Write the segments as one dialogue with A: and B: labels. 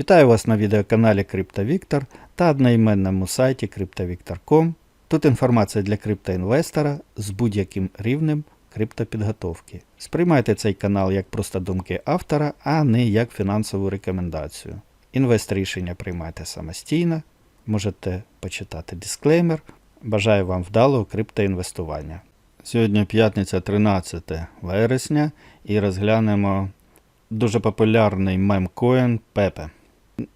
A: Вітаю вас на відеоканалі CryptoVictor та одноіменному сайті CryptoVictor.com. Тут інформація для криптоінвестора з будь-яким рівнем криптопідготовки. Сприймайте цей канал як просто думки автора, а не як фінансову рекомендацію. Інвест рішення приймайте самостійно, можете почитати дисклеймер. Бажаю вам вдалого криптоінвестування. Сьогодні п'ятниця 13 вересня і розглянемо дуже популярний мемкоін Pepe.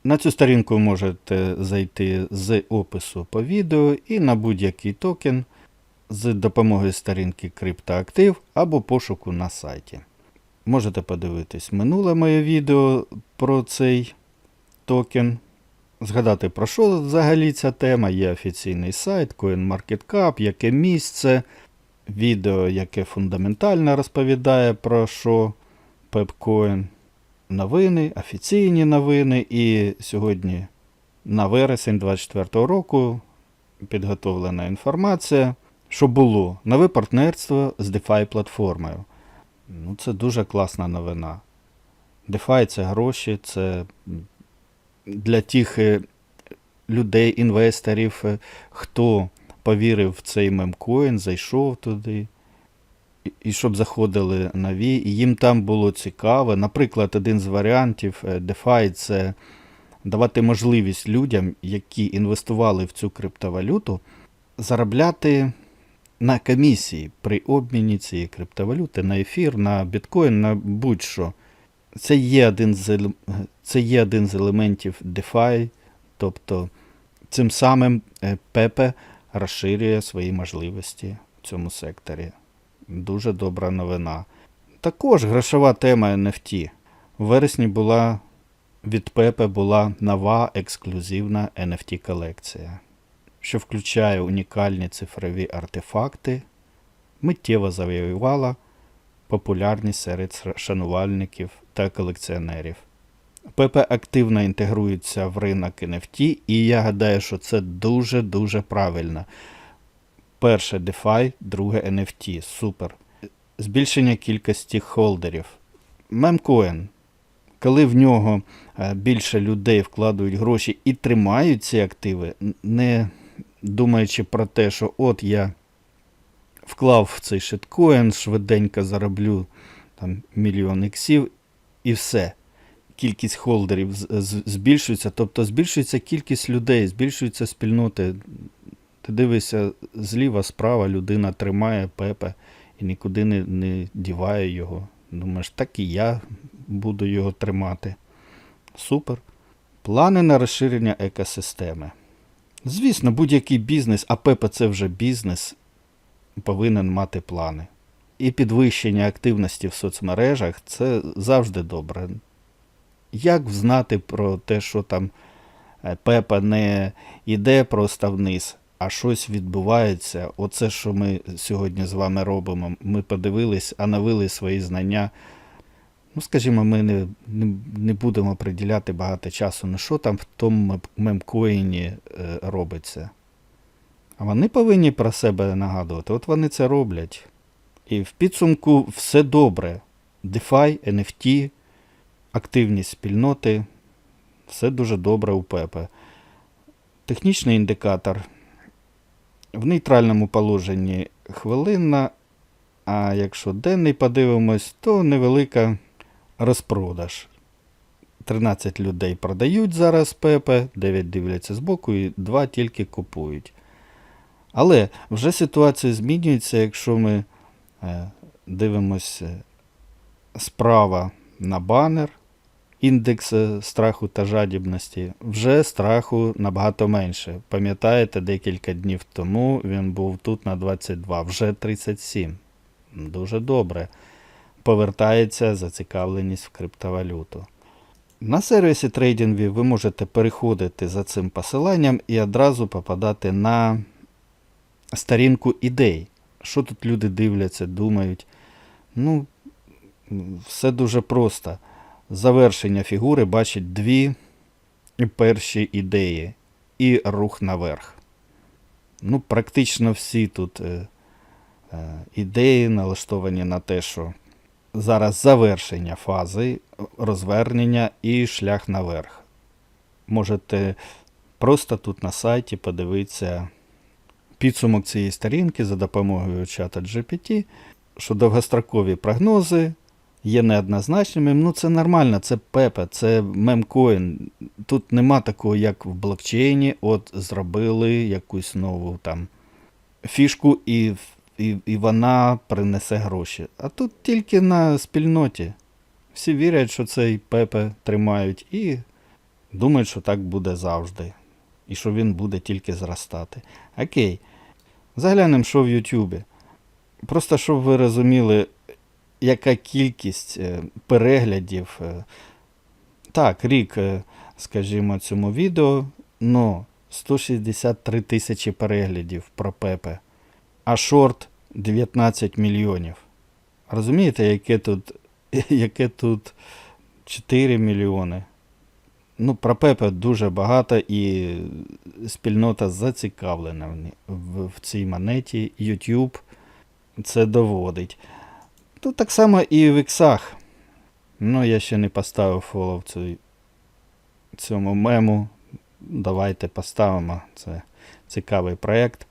A: На цю сторінку можете зайти з опису по відео і на будь-який токен з допомогою сторінки криптоактив або пошуку на сайті. Можете подивитись минуле моє відео про цей токен. Згадати, про що взагалі ця тема. Є офіційний сайт, CoinMarketCap, яке місце, відео, яке фундаментально розповідає про що Pepcoin новини, офіційні новини. І сьогодні на вересень 2024 року підготовлена інформація, що було нове партнерство з DeFi платформою. Ну, це дуже класна новина. DeFi це гроші, це для тих е, людей, інвесторів, е, хто повірив в цей мемкоін, зайшов туди і- щоб заходили нові, і їм там було цікаво. Наприклад, один з варіантів е, DeFi – це давати можливість людям, які інвестували в цю криптовалюту, заробляти на комісії при обміні цієї криптовалюти на ефір, на біткоін, на будь-що. Це є один з, це є один з елементів DeFi, тобто цим самим е, Pepe розширює свої можливості в цьому секторі. Дуже добра новина. Також грошова тема NFT. У вересні була від Pepe була нова ексклюзивна NFT колекція, що включає унікальні цифрові артефакти, миттєво завоювала популярність серед шанувальників та колекціонерів. Pepe активно інтегрується в ринок NFT, і я гадаю, що це дуже-дуже правильно. Перше DeFi, друге NFT. Супер. Збільшення кількості холдерів. Мемкоін. Коли в нього е, більше людей вкладають гроші і тримають ці активи, не думаючи про те, що от я вклав в цей шиткоін, швиденько зароблю там, мільйон іксів і все. Кількість холдерів збільшується, тобто збільшується кількість людей, збільшуються спільноти. Ти дивишся зліва, справа людина тримає пепе і нікуди не, не діває його. Думаєш, так і я буду його тримати. Супер. Плани на розширення екосистеми. Звісно, будь-який бізнес, а пепе це вже бізнес, повинен мати плани. І підвищення активності в соцмережах це завжди добре. Як знати про те, що там е, Пепа не йде просто вниз, а щось відбувається. Оце, що ми сьогодні з вами робимо. Ми подивились, оновили свої знання. Ну, скажімо, ми не, не, не будемо приділяти багато часу на що там в тому мемкоїні е, робиться. А вони повинні про себе нагадувати. От вони це роблять. І в підсумку все добре. DeFi, NFT, активність спільноти, все дуже добре у Пепе. Технічний індикатор в нейтральному положенні хвилинна, а якщо денний подивимось, то невелика розпродаж. 13 людей продають зараз Пепе, 9 дивляться збоку і 2 тільки купують. Але вже ситуація змінюється, якщо ми е, дивимося справа на банер, індекс страху та жадібності, вже страху набагато менше. Пам'ятаєте, декілька днів тому він був тут на 22, вже 37. Дуже добре. Повертається зацікавленість в криптовалюту. На сервісі трейдингів ви можете переходити за цим посиланням і одразу попадати на сторінку ідей. Що тут люди дивляться, думають. Ну, все дуже просто. Завершення фігури бачить дві перші ідеї і рух наверх. Ну, практично всі тут е, е, ідеї налаштовані на те, що зараз завершення фази, розвернення і шлях наверх. можете просто тут на сайті подивитися підсумок цієї сторінки за допомогою чата GPT, що довгострокові прогнози є неоднозначними. Ну, це нормально, це пепе, це мемкоін. Тут нема такого, як в блокчейні. От зробили якусь нову там фішку, і, і, і вона принесе гроші. А тут тільки на спільноті. Всі вірять, що цей пепе тримають, і думають, що так буде завжди. І що він буде тільки зростати. Окей. Заглянемо, що в Ютубі. Просто щоб ви розуміли, яка кількість е, переглядів. е, Так, рік, е, скажімо, цьому відео, но 163 тисячі переглядів про Пепе, а шорт 19 мільйонів. Розумієте, яке тут, яке тут 4 мільйони? Ну, про Пепе дуже багато і спільнота зацікавлена в цій монеті. YouTube це доводить. Тут так само і в іксах. Ну, я ще не поставив фолов цьому мему. Давайте поставимо. Це цікавий проєкт.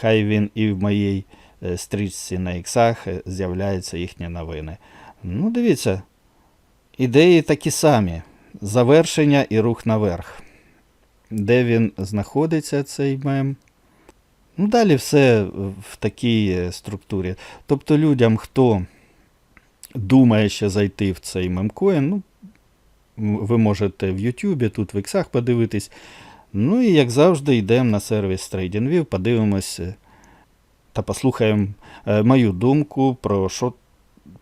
A: Хай він і в моїй е, стрічці на іксах е, з'являються їхні новини. Ну, дивіться, ідеї такі самі. Завершення і рух наверх. Де він знаходиться, цей мем? Ну, далі все в такій е, структурі. Тобто людям, хто думає ще зайти в цей мемкоін, ну, ви можете в Ютубі, тут в іксах подивитись. Ну і як завжди, йдемо на сервіс TradingView, подивимось е, та послухаємо е, мою думку про, що,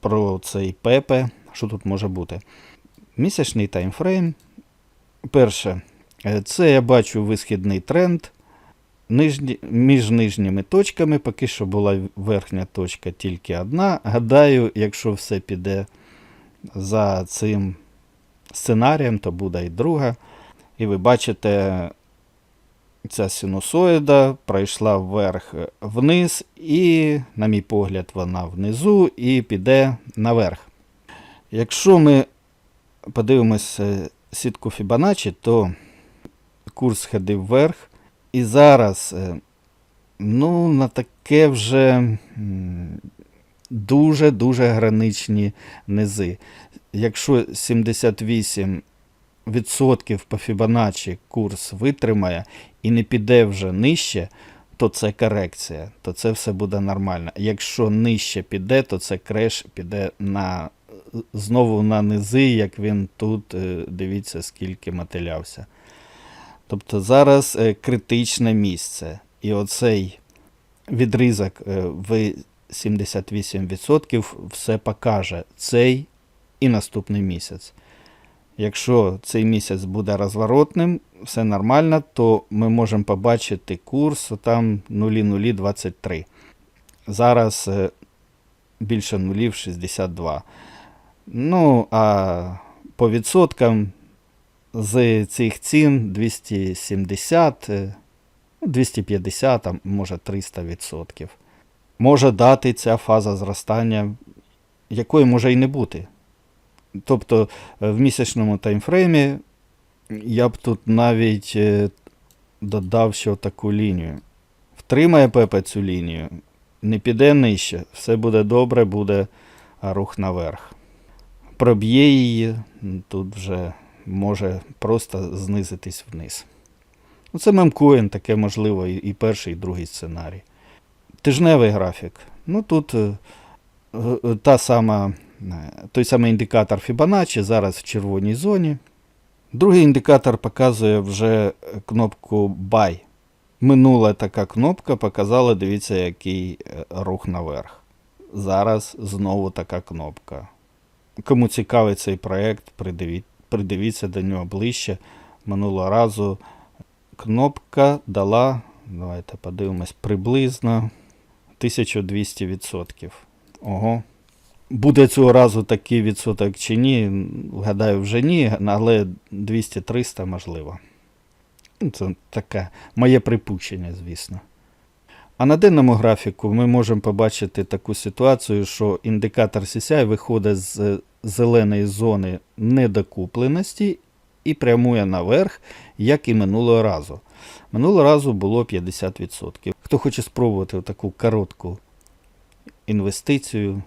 A: про цей Пепе, що тут може бути. Місячний таймфрейм. Перше, це я бачу висхідний тренд. Нижні, між нижніми точками поки що була верхня точка тільки одна. Гадаю, якщо все піде за цим сценарієм, то буде і друга. І ви бачите, ця синусоїда пройшла вверх е, і, на мій погляд, вона внизу і піде наверх. Якщо ми подивимось е, сітку Fibonacci, то курс ходив вверх. І зараз, е, ну, на таке вже дуже-дуже граничні низи. Якщо 78% по Fibonacci курс витримає і не піде вже нижче, то це корекція, то це все буде нормально. Якщо нижче піде, то це креш піде на, знову на низи, як він тут, е, дивіться, скільки мотилявся. Тобто зараз е, критичне місце. І оцей відрізок е, в 78% все покаже цей і наступний місяць. Якщо цей місяць буде розворотним, все нормально, то ми можемо побачити курс там 0,023. Зараз е, більше нулів 62. Ну, а по відсоткам з цих цін 270, е, ну, 250, може 300 відсотків. Може дати ця фаза зростання, якої може і не бути. Тобто е, в місячному таймфреймі я б тут навіть е, додав ще таку лінію. Втримає Пепе цю лінію, не піде нижче, все буде добре, буде рух наверх. Проб'є її, тут вже може просто знизитись вниз. Ну, це мемкоін, таке можливо, і, перший, і другий сценарій. Тижневий графік. Ну тут е, е, та сама, е, той самий індикатор Fibonacci зараз в червоній зоні. Другий індикатор показує вже кнопку Buy. Минула така кнопка показала, дивіться, який рух наверх. Зараз знову така кнопка. Кому цікавий цей проєкт, придивіть, придивіться до нього ближче. Минулого разу кнопка дала, давайте подивимось, приблизно 1200%. Ого. Буде цього разу такий відсоток чи ні, гадаю, вже ні, але 200-300 можливо. Ну, Це таке моє припущення, звісно. А на денному графіку ми можемо побачити таку ситуацію, що індикатор CCI виходить з зеленої зони недокупленості і прямує наверх, як і минулого разу. Минулого разу було 50%. Хто хоче спробувати таку коротку інвестицію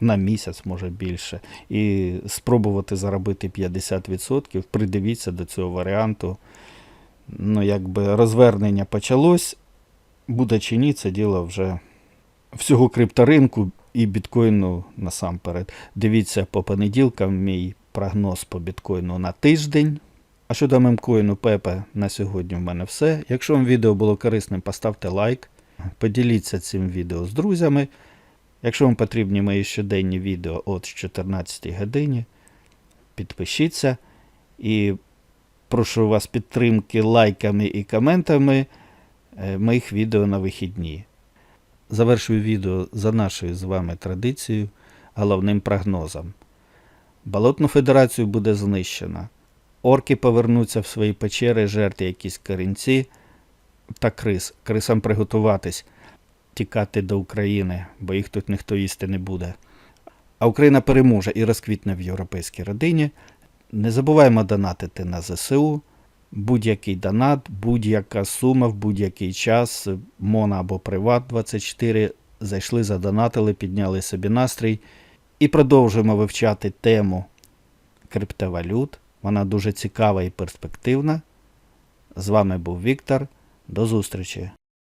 A: на місяць, може більше, і спробувати заробити 50%, придивіться до цього варіанту. Ну, якби розвернення почалось, буде чи ні, це діло вже всього крипторинку і біткоїну насамперед. Дивіться по понеділкам мій прогноз по біткоїну на тиждень. А щодо мемкоїну Пепе, на сьогодні в мене все. Якщо вам відео було корисним, поставте лайк, поділіться цим відео з друзями. Якщо вам потрібні мої щоденні відео от 14 годині, підпишіться і прошу вас підтримки лайками і коментами моїх відео на вихідні. Завершую відео за нашою з вами традицією, головним прогнозом. Болотну федерацію буде знищена. Орки повернуться в свої печери, жерти якісь корінці та крис. Крисам приготуватись, тікати до України, бо їх тут ніхто їсти не буде. А Україна переможе і розквітне в європейській родині. Не забуваємо донатити на ЗСУ. Будь-який донат, будь-яка сума в будь-який час, Мона або Приват 24 зайшли, задонатили, підняли собі настрій і продовжуємо вивчати тему криптовалют. Вона дуже цікава і перспективна. З вами був Віктор. До зустрічі!